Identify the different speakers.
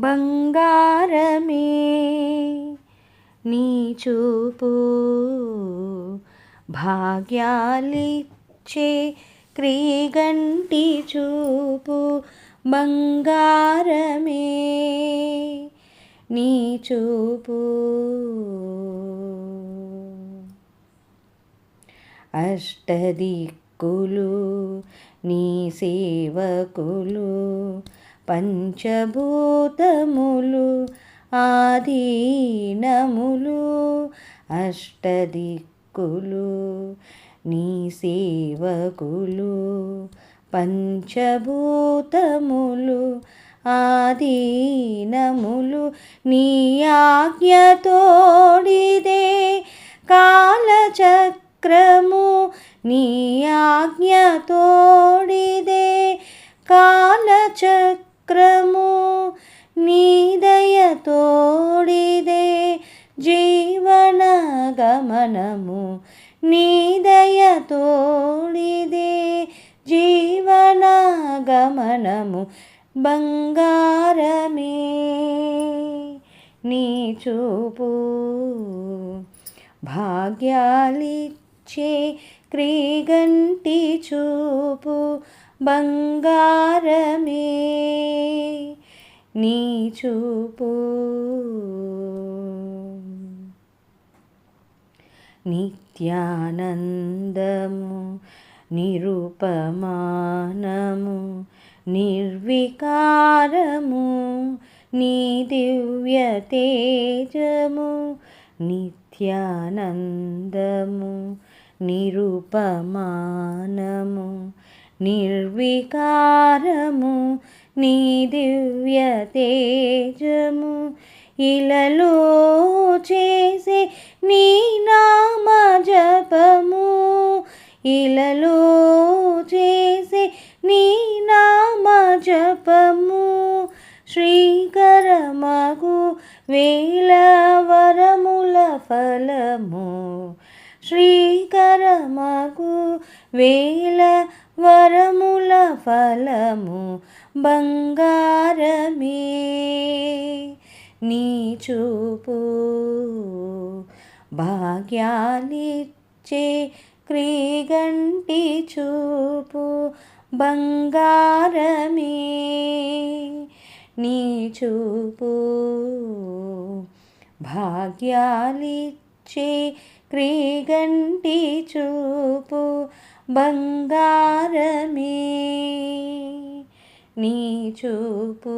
Speaker 1: బంగారమే నీ చూపు. భాగ్యాలిచ్చే క్రీగంటి చూపు బంగారమే నీ చూపు. అష్టదిక్కులు నీ సేవకులు పంచభూతములు ఆధీనములు అష్టదిక్కులు నీ సేవకులు పంచభూతములు ఆధీనములు నీ ఆజ్ఞతోడిదే కాలచక్రము నీ ఆజ్ఞతో దయతోడిదే జీవన గమనము నీ దయతోడిదే జీవన గమనము బంగారమే నీ చూపు. భాగ్యాలిచ్చే క్రీగంటి చూపు. బంగారమే నీ చూపు. నిత్యానందము నిరుపమానము నిర్వికారము నీ దివ్య తేజము నిత్యానందము నిరుపమానము నిర్వికారము నీ దివ్య తేజము ఇలలో చేసే నీ నామ జపము ఇలలో చేసే నీ నామ జపము శ్రీకరమగు వేల వరముల ఫలము శ్రీకరమగు వేల వరముల ఫలము బంగారమే నీ చూపు. భాగ్యాలిచ్చే క్రీగంటి చూపు బంగారమే నీ చూపు. భాగ్యాలిచ్చే క్రీగంటి చూపు బంగారమే నీ చూపు